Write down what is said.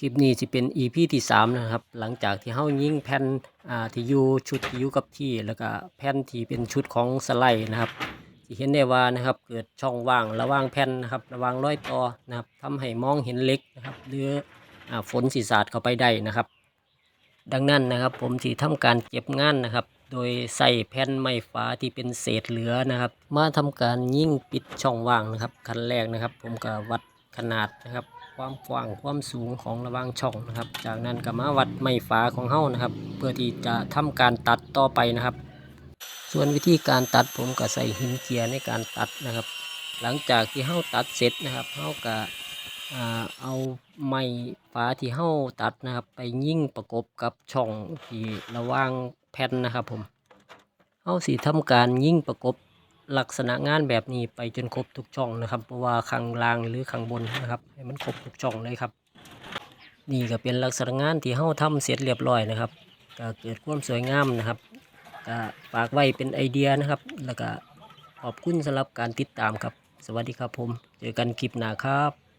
คลิปนี้สิเป็น EP ที่สามนะครับ หลังจากที่เฮายิงแผ่นอ่าที่อยู่ชุดที่อยู่กับที่ แล้วก็แผ่นที่เป็นชุดของสไลด์นะครับสิเห็นได้ว่านะครับเกิดช่องว่างระหว่างแผ่นนะครับระหว่างร้อยต่อนะครับทำให้มองเห็นเล็กนะครับหรืออ่าฝนสีสาดเข้าไปได้นะครับ ดังนั้นนะครับผมที่ทำการเก็บงานนะครับ โดยใส่แผ่นไม้ฟ้าที่เป็นเศษเหลือนะครับ มาทำการยิ่งปิดช่องว่างนะครับขั้นแรกนะครับ ผมก็วัด ขนาดนะครับ ความกว้างความสูงของระวางช่องนะครับ จากนั้นก็มาวัดไม้ฟ้าของเฮานะครับ เพื่อที่จะทำการตัดต่อไปนะครับ ส่วนวิธีการตัดผมก็ใส่หินเจียร์ในการตัดนะครับ หลังจากที่เฮาตัดเสร็จนะครับเฮาก็เอาไม้ฟ้าที่เฮาตัดนะครับ ไปยิ่งประกบกับช่องที่ระว่างแผ่นนะครับผมเฮาสิทำการยิ่งประกบ ลักษณะงานแบบนี้ไปจนครบทุกช่องนะครับเพราะว่าข้างล่างหรือข้างบนนะครับให้มันครบทุกช่องเลยครับนี่ก็เป็นลักษณะงานที่เฮาทำเสร็จเรียบร้อยนะครับก็เกิดความสวยงามนะครับก็ฝากไว้เป็นไอเดียนะครับ แล้วก็ขอบคุณสำหรับการติดตามครับ สวัสดีครับผม เจอกันคลิปหน้าครับ